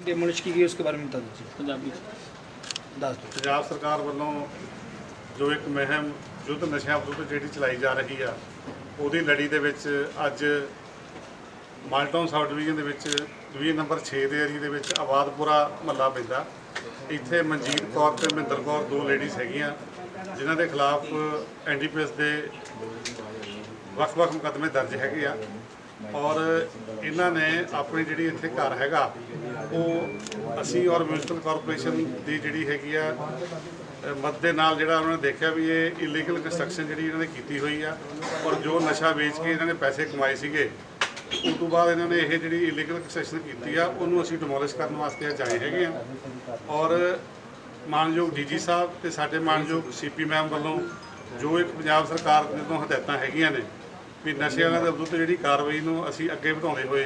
Demolish की गई उसके बारे में बता दीजिए ਪੰਜਾਬੀ दस दो ਪੰਜਾਬ ਸਰਕਾਰ ਵੱਲੋਂ ਜੋ ਇੱਕ ਮੁਹਿੰਮ ਯੁੱਧ ਨਸ਼ਿਆਂ ਵਿਰੁੱਧ ਜਿਹੜੀ ਚਲਾਈ ਜਾ ਰਹੀ ਆ ਉਹਦੀ ਲੜੀ ਦੇ ਵਿੱਚ ਅੱਜ ਮਾਲਟਾਊਨ ਸਬ ਡਿਵੀਜ਼ਨ ਦੇ ਵਿੱਚ ਡਿਵੀਜ਼ਨ ਨੰਬਰ 6 ਦੇ ਏਰੀਏ ਦੇ ਵਿੱਚ ਆਬਾਦਪੁਰਾ ਮਹੱਲਾ ਪੈਂਦਾ ਇੱਥੇ ਮਨਜੀਤ ਕੌਰ ਤੇ ਮਹਿੰਦਰ ਕੌਰ ਦੋ ਲੇਡੀਜ਼ ਹੈਗੀਆਂ ਜਿਨ੍ਹਾਂ ਦੇ ਖਿਲਾਫ ਐਨਡੀਪੀਐਸ ਦੇ ਵੱਖ-ਵੱਖ ਮੁਕੱਦਮੇ ਦਰਜ ਹੈਗੇ ਆ ਔਰ ਇਹਨਾਂ ਨੇ ਆਪਣੀ ਜਿਹੜੀ ਇੱਥੇ ਘਰ ਹੈਗਾ ਉਹ ਅਸੀਂ ਔਰ ਮਿਊਨਿਸਪਲ ਕਾਰਪੋਰੇਸ਼ਨ ਦੀ ਜਿਹੜੀ ਹੈਗੀ ਆ ਅ, ਮਦਦ ਦੇ ਨਾਲ ਜਿਹੜਾ ਉਹਨਾਂ ਨੇ ਦੇਖਿਆ ਵੀ ਇਹ ਇਲੀਗਲ ਕੰਸਟਰਕਸ਼ਨ ਜਿਹੜੀ ਇਹਨਾਂ ਨੇ ਕੀਤੀ ਹੋਈ ਆ ਔਰ ਜੋ ਨਸ਼ਾ ਵੇਚ ਕੇ ਇਹਨਾਂ ਨੇ ਪੈਸੇ ਕਮਾਏ ਸੀਗੇ ਉਸ ਤੋਂ ਬਾਅਦ ਇਹਨਾਂ ਨੇ ਇਹ ਜਿਹੜੀ ਇਲੀਗਲ ਕੰਸਟਰਕਸ਼ਨ ਕੀਤੀ ਆ ਉਹਨੂੰ ਅਸੀਂ ਡਿਮੋਲਿਸ਼ ਕਰਨ ਵਾਸਤੇ ਅੱਜ ਆਏ ਹੈਗੇ ਆ। ਔਰ ਮਾਨਯੋਗ ਡੀਜੀ ਸਾਹਿਬ ਤੇ ਸਾਡੇ ਮਾਨਯੋਗ ਸੀਪੀ ਮੈਮ ਵੱਲੋਂ ਜੋ ਇੱਕ ਪੰਜਾਬ ਸਰਕਾਰ ਦੇ ਤੋਂ ਹਦਾਇਤਾਂ ਹੈਗੀਆਂ ਨੇ ਵੀ ਨਸ਼ੇ ਵਾਲਿਆਂ ਦੇ ਵਿਰੁੱਧ ਜਿਹੜੀ ਕਾਰਵਾਈ ਨੂੰ ਅਸੀਂ ਅੱਗੇ ਵਧਾਉਂਦੇ ਹੋਏ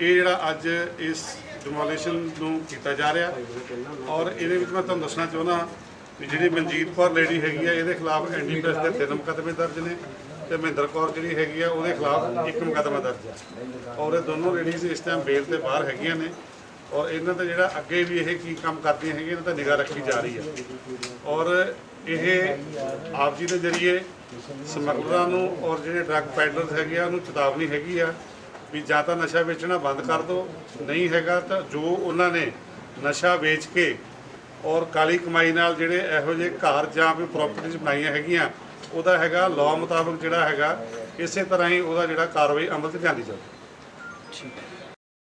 ਇਹ ਜਿਹੜਾ ਅੱਜ ਇਸ ਡਿਮੋਲੀਸ਼ਨ ਨੂੰ ਕੀਤਾ ਜਾ ਰਿਹਾ ਔਰ ਇਹਦੇ ਵਿੱਚ ਮੈਂ ਤੁਹਾਨੂੰ ਦੱਸਣਾ ਚਾਹੁੰਦਾ ਵੀ ਜਿਹੜੀ ਮਨਜੀਤ ਕੌਰ ਲੇਡੀ ਹੈਗੀ ਆ, ਇਹਦੇ ਖਿਲਾਫ ਐਂਟੀ ਐਨਡੀਪੀਐਸ ਦੇ ਤਿੰਨ ਮੁਕੱਦਮੇ ਦਰਜ ਨੇ ਤੇ ਮਹਿੰਦਰ ਕੌਰ ਜਿਹੜੀ ਹੈਗੀ ਆ, ਉਹਦੇ ਖਿਲਾਫ ਇੱਕ ਮੁਕੱਦਮਾ ਦਰਜ ਆ। ਔਰ ਇਹ ਦੋਨੋਂ ਲੇਡੀਜ਼ ਇਸ ਟਾਈਮ ਬੇਲ ਤੇ ਬਾਹਰ ਹੈਗੀਆਂ ਨੇ ਔਰ ਇਹਨਾਂ ਦਾ ਜਿਹੜਾ ਅੱਗੇ ਵੀ ਇਹ ਕੀ ਕੰਮ ਕਰਦੀਆਂ ਹੈਗੀਆਂ, ਇਹਨਾਂ ਤੇ ਨਿਗਾਹ ਰੱਖੀ ਜਾ ਰਹੀ ਹੈ ਔਰ ਇਹ ਆਪ ਜੀ ਦੇ ਜ਼ਰੀਏ ਸਮਗਲਰਾਂ ਨੂੰ ਔਰ ਜਿਹੜੇ ਡਰੱਗ ਪੈਡਲਰਸ ਹੈਗੇ ਆ, ਉਹਨੂੰ ਚੇਤਾਵਨੀ ਹੈਗੀ ਆ ਵੀ ਜਾਂ ਤਾਂ ਨਸ਼ਾ ਵੇਚਣਾ ਬੰਦ ਕਰ ਦਿਓ ਨਹੀਂ ਹੈਗਾ ਤਾਂ ਜੋ ਉਹਨਾਂ ਨੇ ਨਸ਼ਾ ਵੇਚ ਕੇ ਔਰ ਕਾਲੀ ਕਮਾਈ ਨਾਲ ਜਿਹੜੇ ਇਹੋ ਜਿਹੇ ਘਰ ਜਾਂ ਵੀ ਪ੍ਰਾਪਰਟੀਆਂ ਬਣਾਈਆਂ ਹੈਗੀਆਂ, ਉਹਦਾ ਹੈਗਾ ਲਾਅ ਮੁਤਾਬਕ ਜਿਹੜਾ ਹੈਗਾ, ਇਸੇ ਤਰ੍ਹਾਂ ਹੀ ਉਹਦਾ ਜਿਹੜਾ ਕਾਰਵਾਈ ਅਮਲ ਤੇ ਜਾਂਦੀ ਜਾਵੇ ਠੀਕ